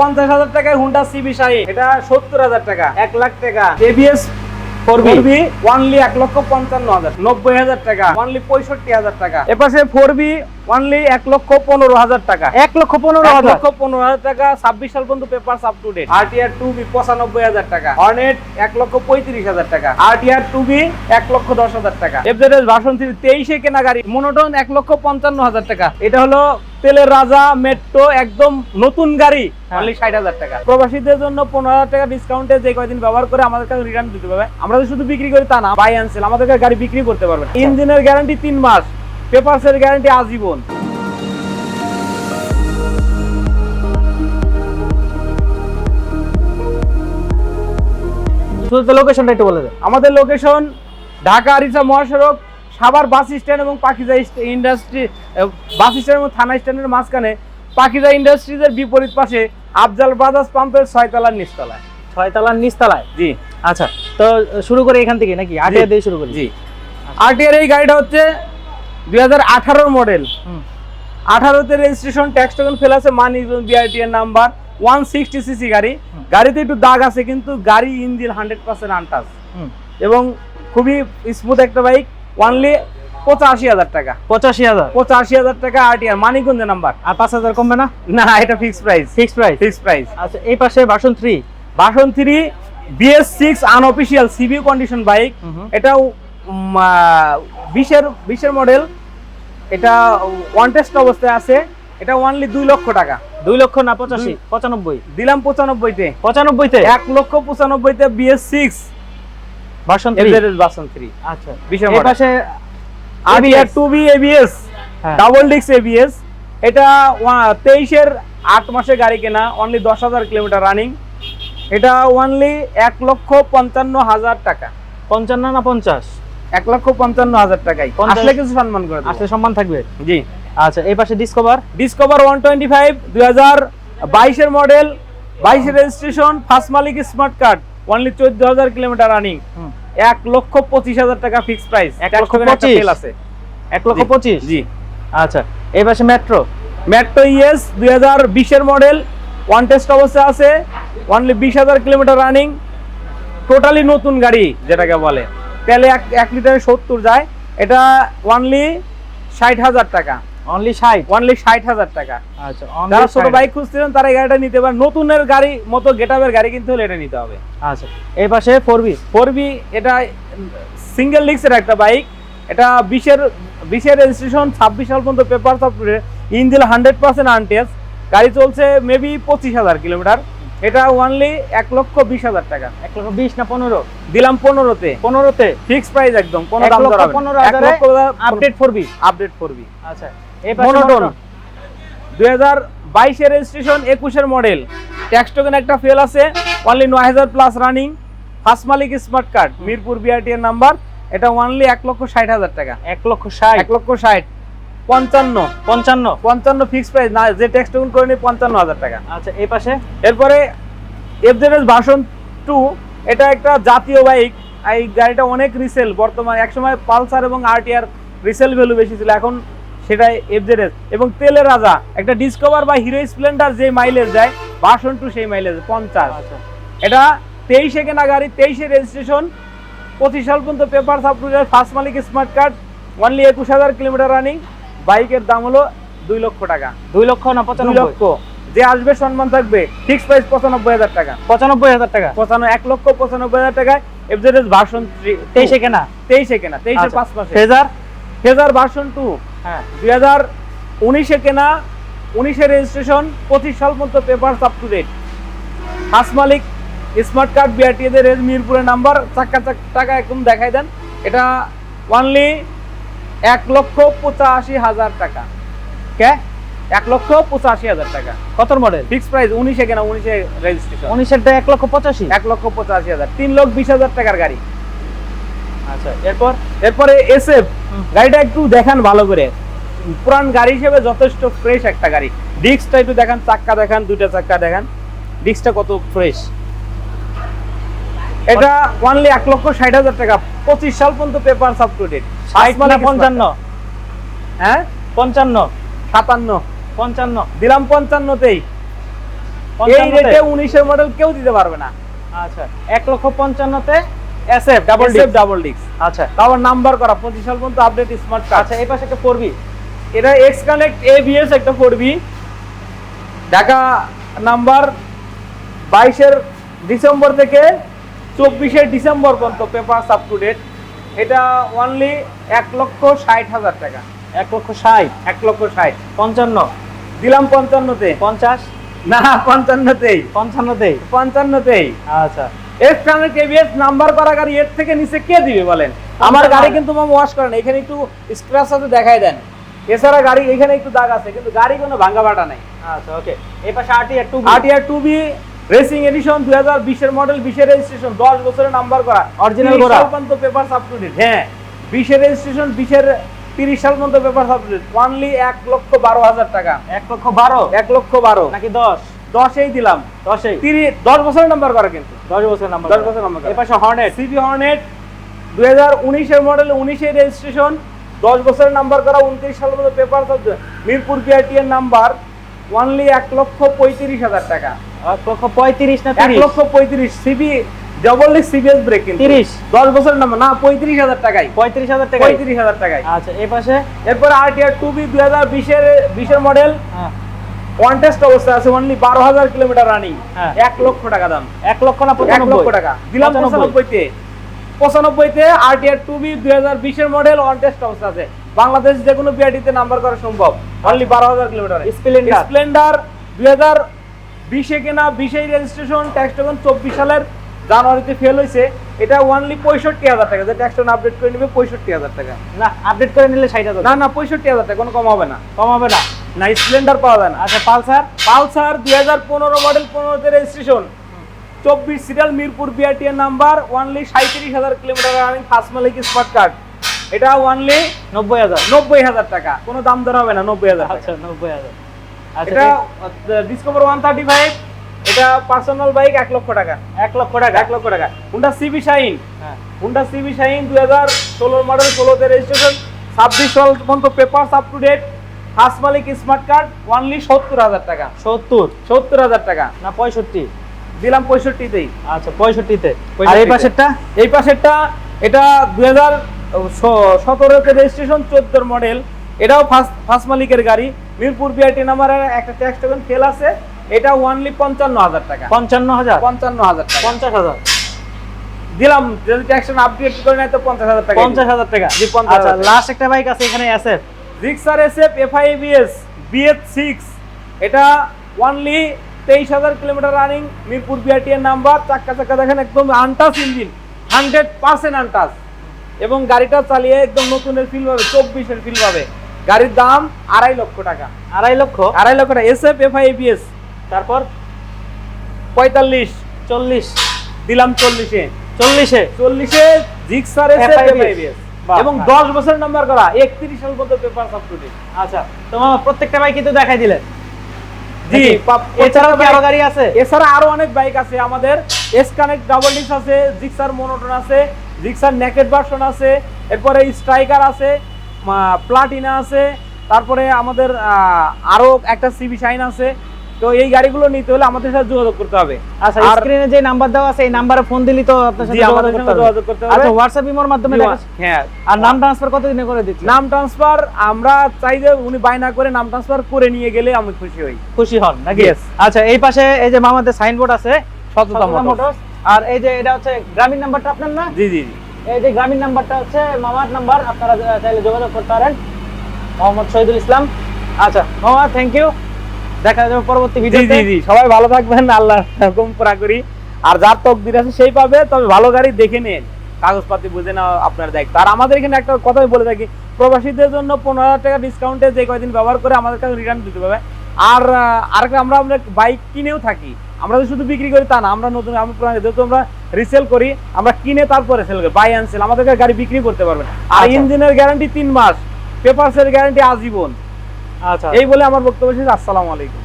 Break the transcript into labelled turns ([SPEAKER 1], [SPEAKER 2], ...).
[SPEAKER 1] পঞ্চাশ হাজার টাকায় হুন্ডা সিবি সাই এটা সত্তর হাজার টাকা এক লাখ টাকা। এবিএস ফোর বি ওয়ানলি এক লক্ষ পঞ্চান্ন হাজার। নব্বই হাজার টাকা ওয়ানলি পঁয়ষট্টি হাজার টাকা। এপাশে ফোর ওয়ানলি এক লক্ষ পনেরো হাজার টাকা।
[SPEAKER 2] এক লক্ষ পনেরো হাজার।
[SPEAKER 1] লক্ষ পনেরো হাজার টাকা ছাব্বিশ সাল পর্যন্ত paper up to date RTR two V পঁচানব্বই হাজার টাকা। হর্নেট এক লক্ষ পঁয়ত্রিশ হাজার টাকা। আরটিআর টু বি এক লক্ষ দশ হাজার টাকা। এফজেডএস ভার্সন থ্রি তেইশে কেনা গাড়ি মনোটন এক লক্ষ পঞ্চান্ন হাজার টাকা। এটা হলো তেলের রাজা মেট্রো একদম নতুন গাড়ি। অনলি ষাট হাজার টাকা। প্রবাসীদের জন্য পনেরো হাজার টাকা ডিসকাউন্টে যে কয়দিন ব্যবহার করে আমাদের কাছে রিটার্ন দিতে পারবে। আমরা শুধু বিক্রি করি তা না বাই আনসেল আমাদের গাড়ি বিক্রি করতে পারবেন ইঞ্জিনের গ্যারান্টি তিন মাস। পেপারসের গ্যারান্টি আজীবন।
[SPEAKER 2] শুধু লোকেশনটা একটু বলে দেন।
[SPEAKER 1] আমাদের লোকেশন ঢাকা আরিসা মহাসড়ক সাভার বাস স্ট্যান্ড এবং পাখিজা ইন্ডাস্ট্রি বাস স্ট্যান্ড এবং থানা স্ট্যান্ডের মাঝখানে পাখিজা ইন্ডাস্ট্রিজের বিপরীত পাশে আফজাল ব্রাদার্স পাম্পের ছয়তলার নিচতলায়।
[SPEAKER 2] ছয়তলার নিচতলায়?
[SPEAKER 1] জি।
[SPEAKER 2] আচ্ছা তো শুরু করে এখান থেকে নাকি? আটিয়া দিয়ে শুরু করি?
[SPEAKER 1] জি। আরটিআর এই গাড়িটা হচ্ছে দুই হাজার আঠারোর মডেল। আঠারোতে রেজিস্ট্রেশন ট্যাক্স টোকেন ফেল আছে মানি বিআরটি এর নাম্বার ওয়ান সিক্সটি সিসি গাড়ি। গাড়িতে একটু দাগ আছে কিন্তু গাড়ি ইঞ্জিন হান্ড্রেড পার্সেন্ট আনটাস এবং খুবই স্মুথ একটা বাইক ওয়ানলি পঁচাশি হাজার টাকা।
[SPEAKER 2] পঁচাশি হাজার?
[SPEAKER 1] পঁচাশি হাজার টাকা আরটিআর মানিকগঞ্জ নাম্বার
[SPEAKER 2] আর পাঁচ হাজার কমবে না?
[SPEAKER 1] না এটা fix price
[SPEAKER 2] fix price
[SPEAKER 1] fix price
[SPEAKER 2] আচ্ছা এই পাশে version three
[SPEAKER 1] version three BS six unofficial CB condition bike এটাও বিশের বিশের মডেল এটা ওয়ান টেস্ট অবস্থায় আছে। এটা ওয়ানলি দুই লক্ষ টাকা।
[SPEAKER 2] দুই লক্ষ না পঁচাশি পঁচানব্বই।
[SPEAKER 1] দিলাম পঁচানব্বইতে।
[SPEAKER 2] পঁচানব্বইতে?
[SPEAKER 1] এক লক্ষ পঁচানব্বইতে BS six
[SPEAKER 2] version three
[SPEAKER 1] three
[SPEAKER 2] আচ্ছা।
[SPEAKER 1] বিশের
[SPEAKER 2] পাশে
[SPEAKER 1] টু বি এবিএস। ডাবল ডিক্স এবিএস এটা তেইশের আট মাসে গাড়ি কেনা অনলি দশ হাজার কিলোমিটার রানিং এটা ওয়ানলি এক লক্ষ পঞ্চান্ন হাজার টাকা।
[SPEAKER 2] পঞ্চান্ন না পঞ্চাশ?
[SPEAKER 1] এক লক্ষ পঞ্চান্ন হাজার
[SPEAKER 2] পঞ্চাশ-
[SPEAKER 1] আসলে কিছু সম্মান করে
[SPEAKER 2] আসলে সম্মান থাকবে?
[SPEAKER 1] জি।
[SPEAKER 2] আচ্ছা এই পাশে Discover
[SPEAKER 1] Discover one twenty five দুই হাজার বাইশের মডেল বাইশের রেজিস্ট্রেশন ফার্স্ট মালিক স্মার্ট কার্ড অনলি চোদ্দ হাজার কিলোমিটার রানিং এক লক্ষ পঁচিশ হাজার টাকা ফিক্স প্রাইস
[SPEAKER 2] এক লক্ষ পঁচিশ?
[SPEAKER 1] আছে।
[SPEAKER 2] এক লক্ষ পঁচিশ?
[SPEAKER 1] জি।
[SPEAKER 2] আচ্ছা এই পাশে মেট্রো
[SPEAKER 1] মেট্রো ইএস দুই হাজার বিশের মডেল ওয়ান টেস্ট অবস্থায় আছে অনলি বিশ হাজার কিলোমিটার রানিং টোটালি নতুন গাড়ি যেটাকে বলে। তেলে এক এক লিটারে সত্তর যায়। এটা ওয়ানলি ষাট হাজার টাকা।
[SPEAKER 2] অনলি ষাট?
[SPEAKER 1] ওয়ানলি ষাট হাজার টাকা।
[SPEAKER 2] আচ্ছা
[SPEAKER 1] যারা ছোট বাইক খুঁজছিলেন তারা এই গাড়িটা নিতে পারেন। নতুনের গাড়ি মতো গেটাবের গাড়ি কিনতে হলে এটা নিতে হবে।
[SPEAKER 2] আচ্ছা এই পাশে ফোর বি
[SPEAKER 1] ফোর বি এটা সিঙ্গেল ডিস্কের একটা বাইক এটা বিশের বিশের রেজিস্ট্রেশন ছাব্বিশ সাল পর্যন্ত পেপার ইঞ্জিন হান্ড্রেড পার্সেন্ট আনটেস গাড়ি চলছে মেবি পঁচিশ হাজার কিলোমিটার এটা ওয়ানলি এক লক্ষ বিশ হাজার টাকা।
[SPEAKER 2] এক লক্ষ বিশ না পনেরো?
[SPEAKER 1] দিলাম পনেরোতে।
[SPEAKER 2] পনেরোতে?
[SPEAKER 1] ফিক্স প্রাইস একদম কোনো দাম
[SPEAKER 2] আপডেট ফোর বি
[SPEAKER 1] আপডেট করবি
[SPEAKER 2] আচ্ছা
[SPEAKER 1] মনোটন দুই হাজার বাইশের রেজিস্ট্রেশন একুশের মডেল ট্যাক্স টোকেন একটা ফেল আছে অনলি নয় হাজার প্লাস রানিং ফার্স্ট মালিক স্মার্ট কার্ড মিরপুর বিআরটি এর নাম্বার এটা ওনলি এক লক্ষ ষাট হাজার টাকা।
[SPEAKER 2] এক লক্ষ ষাট।
[SPEAKER 1] এক লক্ষ ষাট। পঞ্চান্ন
[SPEAKER 2] পঞ্চান্ন
[SPEAKER 1] পঞ্চান্ন ফিক্স প্রাইস না যে ট্যাক্স টোকেন করে নিই পঞ্চান্ন হাজার টাকা।
[SPEAKER 2] আচ্ছা এই পাশে?
[SPEAKER 1] এরপরে এফজেডএস ভার্সন টু এটা একটা জাতীয় বাইক এই গাড়িটা অনেক রিসেল বর্তমানে একসময় পালসার এবং আরটিআর রিসেল ভ্যালু বেশি ছিল এখন সেটাই এফজেডএস এবং তেলের রাজা একটা ডিসকভার বা হিরো স্প্লেন্ডার যে মাইলেজ দেয় ভার্সন টু সেই মাইলেজ পঞ্চাশ।
[SPEAKER 2] আচ্ছা।
[SPEAKER 1] এটা তেইশে কেনা গাড়ি তেইশে রেজিস্ট্রেশন পঁচিশ সাল পর্যন্ত পেপার সাপ্রুজের ফার্স্ট মালিক স্মার্ট কার্ড অনলি একুশ হাজার কিলোমিটার রানিং বাইকের দাম হলো দুই লক্ষ টাকা।
[SPEAKER 2] দুই লক্ষ না পঁচানব্বই?
[SPEAKER 1] লক্ষ। যে আসবে সম্মান থাকবে ফিক্স প্রাইস পঁচানব্বই হাজার টাকা।
[SPEAKER 2] পঁচানব্বই হাজার টাকা?
[SPEAKER 1] পঁচানব্বই এক লক্ষ পঁচানব্বই হাজার টাকায় এফজেডএস ভার্সন
[SPEAKER 2] তেইশে কেনা?
[SPEAKER 1] তেইশে কেনা তেইশে
[SPEAKER 2] আচ্ছা।
[SPEAKER 1] পাঁচ মাসে।
[SPEAKER 2] ফেজার
[SPEAKER 1] ফেজার ভার্সন টু
[SPEAKER 2] হ্যাঁ।
[SPEAKER 1] দুই হাজার উনিশে কেনা উনিশে রেজিস্ট্রেশন পঁচিশ সাল পর্যন্ত পেপার আপ টু ডেট হাস মালিক স্মার্ট কার্ড বিআরটি এদের রেজ মিরপুরের নাম্বার চাক্কা চাক টাকা একদম দেখাই দেন। এটা অনলি এক লক্ষ পঁচাশি হাজার টাকা।
[SPEAKER 2] কে?
[SPEAKER 1] এক লক্ষ পঁচাশি হাজার টাকা।
[SPEAKER 2] কত মডেল
[SPEAKER 1] ফিক্স প্রাইস উনিশে কেনা উনিশে রেজিস্ট্রেশন
[SPEAKER 2] উনিশেরটা এক লক্ষ পঁচাশি?
[SPEAKER 1] এক লক্ষ পঁচাশি হাজার। তিন লক্ষ বিশ হাজার টাকার গাড়ি।
[SPEAKER 2] আচ্ছা এরপর?
[SPEAKER 1] এরপরে এসএফ গাড়িটা একটু দেখান ভালো করে। পুরান গাড়ি হিসেবে যথেষ্ট ফ্রেশ একটা গাড়ি। ডিস্কটা একটু দেখান চাক্কা দেখান দুইটা চাক্কা দেখান। ডিস্কটা কত ফ্রেশ এটা ওয়ানলি এক লক্ষ ষাট হাজার টাকা। পঁচিশ সাল পর্যন্ত পেপার
[SPEAKER 2] না পঞ্চান্ন।
[SPEAKER 1] হ্যাঁ?
[SPEAKER 2] পঞ্চান্ন।
[SPEAKER 1] সাতান্ন।
[SPEAKER 2] পঞ্চান্ন।
[SPEAKER 1] দিলাম পঞ্চান্নতেই। এই রেটে উনিশের মডেল কেউ দিতে পারবে না।
[SPEAKER 2] আচ্ছা এক লক্ষ পঞ্চান্নতে SF double disc
[SPEAKER 1] double disc
[SPEAKER 2] আচ্ছা।
[SPEAKER 1] তারপর নাম্বার করা পঁচিশ সাল পর্যন্ত আপডেট স্মার্ট কার্ড
[SPEAKER 2] আচ্ছা এই পাশে একটা
[SPEAKER 1] এটা এক্স কানেক্ট এবিএস একটা ঢাকা নাম্বার বাইশের ডিসেম্বর থেকে চব্বিশের ডিসেম্বর পর্যন্ত পেপার আপ টু ডেট এটা অনলি এক লক্ষ ষাট হাজার টাকা।
[SPEAKER 2] এক লক্ষ ষাট?
[SPEAKER 1] এক লক্ষ ষাট।
[SPEAKER 2] পঞ্চান্ন।
[SPEAKER 1] দিলাম পঞ্চান্নতে।
[SPEAKER 2] পঞ্চাশ?
[SPEAKER 1] না পঞ্চান্নতেই।
[SPEAKER 2] পঞ্চান্নতেই?
[SPEAKER 1] পঞ্চান্নতেই।
[SPEAKER 2] আচ্ছা।
[SPEAKER 1] এক্স কানেক্ট এবিএস নাম্বার করা গাড়ি এর থেকে নিচে কে দিবে বলেন? আমার গাড়ি কিন্তু মামা ওয়াশ করেন। এখানে একটু স্ক্র্যাচ আছে দেখাই দেন। এছাড়া গাড়ি এখানে একটু দাগ আছে কিন্তু গাড়ি কোনো ভাঙ্গা বাটা নাই।
[SPEAKER 2] আচ্ছা ওকে এই পাশে আরটি একটু
[SPEAKER 1] RTR two V racing edition দুই হাজার বিশের মডেল বিশের রেজিস্ট্রেশন দশ বছরের নাম্বার করা তিরিশ
[SPEAKER 2] করা।
[SPEAKER 1] পেপার আপ টু ডেট হ্যাঁ বিশের রেজিস্ট্রেশন বিশের সাল পর্যন্ত paper up to date only এক লক্ষ বারো হাজার টাকা।
[SPEAKER 2] লক্ষ বারো?
[SPEAKER 1] এক লক্ষ বারো।
[SPEAKER 2] নাকি দশ?
[SPEAKER 1] দশেই দিলাম।
[SPEAKER 2] দশেই?
[SPEAKER 1] তিরিশ দশ বছরের নাম্বার করা কিন্তু।
[SPEAKER 2] দশ বছর নাম্বার
[SPEAKER 1] দশ বছর নাম্বার।
[SPEAKER 2] পাশে হর্নেট
[SPEAKER 1] সিবি হর্নেট দুই হাজার উনিশের মডেল উনিশের রেজিস্ট্রেশন দশ বছরের নাম্বার করা উনত্রিশ সাল পর্যন্ত পেপার মিরপুর বিআরটিএর নাম্বার অনলি এক লক্ষ পঁয়ত্রিশ হাজার টাকা।
[SPEAKER 2] এক লক্ষ পঁয়ত্রিশ না
[SPEAKER 1] এক লক্ষ পঁয়ত্রিশ সিবি ডবল সিবিএস ব্রেক কিন্তু
[SPEAKER 2] 30
[SPEAKER 1] দশ বছরের নাম্বার না পঁয়ত্রিশ হাজার টাকায়।
[SPEAKER 2] পঁয়ত্রিশ হাজার টাকা
[SPEAKER 1] টাকায়।
[SPEAKER 2] আচ্ছা এই পাশে?
[SPEAKER 1] এরপরে আরটিআর টু বি দুই হাজার বিশের বিশের মডেল অবস্থা আছে অনলি বারো হাজার কিলোমিটার রানিং। লক্ষ টাকা দাম।
[SPEAKER 2] লক্ষ না
[SPEAKER 1] লক্ষ দিলাম মডেল অবস্থা আছে। বাংলাদেশ যে কোনো বিআরটিতে নাম্বার করা সম্ভব। অনলি বারো হাজার কিলোমিটার। স্প্লেন্ডার দুই হাজার বিশে কেনা বিশেই রেজিস্ট্রেশন ট্যাক্স টোকন চব্বিশ সালের জানুয়ারিতে ফেল হয়েছে এটা অনলি পঁয়ষট্টি হাজার টাকা। যে ট্যাক্স টোকন আপডেট করে নেবে পঁয়ষট্টি হাজার টাকা।
[SPEAKER 2] না আপডেট করে নিলে ষাট হাজার
[SPEAKER 1] না না পঁয়ষট্টি হাজার টাকা। কোনো কম হবে না।
[SPEAKER 2] কম হবে না।
[SPEAKER 1] না স্প্লেন্ডার পাওয়া যায় না।
[SPEAKER 2] আচ্ছা পালসার?
[SPEAKER 1] পালসার দুই হাজার পনেরো মডেল পনেরোতে রেজিস্ট্রেশন চব্বিশ সিরিয়াল মিরপুর বিআরটিএর নাম্বার ওয়ানলি সাঁত্রিশ হাজার কিলোমিটার রানিং ফার্স্ট মালিক স্মার্ট কার্ড এটা ওয়ানলি
[SPEAKER 2] নব্বই হাজার।
[SPEAKER 1] নব্বই হাজার টাকা। কোনো দাম দর হবে না নব্বই হাজার
[SPEAKER 2] আচ্ছা নব্বই হাজার।
[SPEAKER 1] এটা ডিসকভার ওয়ান থার্টি ফাইভ এটা পার্সোনাল বাইক এক লক্ষ টাকা।
[SPEAKER 2] এক লক্ষ টাকা?
[SPEAKER 1] এক লক্ষ টাকা। হুন্ডা সিবি শাইন
[SPEAKER 2] হ্যাঁ।
[SPEAKER 1] হুন্ডা সিবি শাইন দুই হাজার ষোলোর মডেল ষোলোতে রেজিস্ট্রেশন ছাব্বিশ সাল পর্যন্ত paper up to date first Malik smart card only সত্তর হাজার টাকা।
[SPEAKER 2] সত্তর?
[SPEAKER 1] সত্তর হাজার টাকা।
[SPEAKER 2] না পঁয়ষট্টি?
[SPEAKER 1] দিলাম পঁয়ষট্টিতেই।
[SPEAKER 2] আচ্ছা পঁয়ষট্টিতে। আর এই পাশেরটা?
[SPEAKER 1] এই পাশেরটা এটা দুই হাজার সতেরোতে রেজিস্ট্রেশন চোদ্দোর মডেল এটাও ফার্স্ট ফার্স্ট মালিকের গাড়ি। মিরপুর বিআরটি নাম্বারের একটা ট্যাক্স টোকেন ফেল আছে। এটা ওয়ানলি পঞ্চান্ন হাজার টাকা।
[SPEAKER 2] পঞ্চান্ন হাজার?
[SPEAKER 1] পঞ্চান্ন হাজার টাকা।
[SPEAKER 2] পঞ্চাশ হাজার।
[SPEAKER 1] দিলাম যদি ট্যাক্স আপডেট করে নেয় তো পঞ্চাশ হাজার টাকা।
[SPEAKER 2] পঞ্চাশ হাজার টাকা।
[SPEAKER 1] জি, 50,000
[SPEAKER 2] আচ্ছা লাস্ট একটা বাইক আছে এখানে SF
[SPEAKER 1] Gixxer SF FIBS BS six এটা ওয়ানলি তেইশ হাজার কিলোমিটার রানিং মিরপুর বিআরটি এর নাম্বার চাক্কা চাক্কা দেখেন একদম আনটাস ইঞ্জিন হান্ড্রেড পার্সেন্ট আনটাস এবং গাড়িটা চালিয়ে একদম নতুনের ফিল পাবে চব্বিশের ফিল পাবে। গাড়ির দাম আড়াই লক্ষ টাকা।
[SPEAKER 2] আড়াই লক্ষ?
[SPEAKER 1] আড়াই লক্ষ টাকা। এসএফ এফআইবিএস
[SPEAKER 2] তারপর?
[SPEAKER 1] পঁয়তাল্লিশ।
[SPEAKER 2] চল্লিশ।
[SPEAKER 1] দিলাম চল্লিশে।
[SPEAKER 2] চল্লিশে?
[SPEAKER 1] চল্লিশে জিক্সার এবং দশ বছর নাম্বার করা একত্রিশ সাল পর্যন্ত পেপার
[SPEAKER 2] আচ্ছা তোমার প্রত্যেকটা দেখাই দিলেন।
[SPEAKER 1] জি
[SPEAKER 2] এছাড়াও কি
[SPEAKER 1] আরও
[SPEAKER 2] গাড়ি আছে?
[SPEAKER 1] এছাড়া আরও অনেক বাইক আছে আমাদের। এস কানেক্ট ডাবল ডিস্ক আছে জিক্সার মোনোটন আছে জিক্সার নেকেড ভার্সন আছে এরপরে স্ট্রাইকার আছে প্লাটিনা আছে তারপরে আমাদের আহ, আরও একটা সিবি শাইন আছে। তো এই গাড়িগুলো নিতে হলে আমাদের সাথে যোগাযোগ করতে হবে।
[SPEAKER 2] আচ্ছা স্ক্রিনে যে নাম্বার দেওয়া আছে এই নাম্বারে ফোন দিলি তো আপনার সাথে যোগাযোগ করতে হবে। আচ্ছা হোয়াটসঅ্যাপ ইমোর মাধ্যমে দেখা
[SPEAKER 1] হ্যাঁ।
[SPEAKER 2] আর নাম ট্রান্সফার কতদিনে করে দিচ্ছি
[SPEAKER 1] নাম ট্রান্সফার আমরা চাই যে উনি বায়না করে নাম ট্রান্সফার করে নিয়ে গেলে আমি খুশি হই।
[SPEAKER 2] খুশি হন নাকি. আচ্ছা এই পাশে এই যে মামাদের সাইনবোর্ড আছে
[SPEAKER 1] সততা মোটরস
[SPEAKER 2] আর এই যে এটা হচ্ছে গ্রামীণ নাম্বারটা আপনার না?
[SPEAKER 1] জি জি জি।
[SPEAKER 2] এই যে গ্রামীণ নাম্বারটা হচ্ছে মামার নাম্বার আপনারা চাইলে যোগাযোগ করতে পারেন। মোহাম্মদ শহীদুল ইসলাম। আচ্ছা মামা থ্যাংক ইউ দেখা যাবে পরবর্তী
[SPEAKER 1] জি
[SPEAKER 2] ভিডিওতে।
[SPEAKER 1] জি জি সবাই ভালো থাকবেন আল্লাহ হুকুম পুরা করি। আর যার তকদির আছে সেই পাবে তবে ভালো গাড়ি দেখে নিন। কাগজপাতি বুঝে নাও আপনার দায়িত্ব আর আমাদের এখানে একটা কথাই বলে থাকি প্রবাসীদের জন্য পনেরো হাজার টাকা ডিসকাউন্টে যে কয়দিন ব্যবহার করে আমাদের কাছে রিটার্ন দিতে পারবে। আর আরেকটা আমরা আমরা বাইক কিনেও থাকি। আমরা তো শুধু বিক্রি করি তা না আমরা নতুন আমরা যেহেতু আমরা রিসেল করি আমরা কিনে তারপরে সেল করি। বাই অ্যান্ড সেল আমাদেরকে গাড়ি বিক্রি করতে পারবে আর
[SPEAKER 2] আচ্ছা।
[SPEAKER 1] ইঞ্জিনের গ্যারান্টি তিন মাস পেপারসের গ্যারান্টি আজীবন।
[SPEAKER 2] আচ্ছা।
[SPEAKER 1] এই বলে আমার বক্তব্য শেষ। আসসালামু আলাইকুম।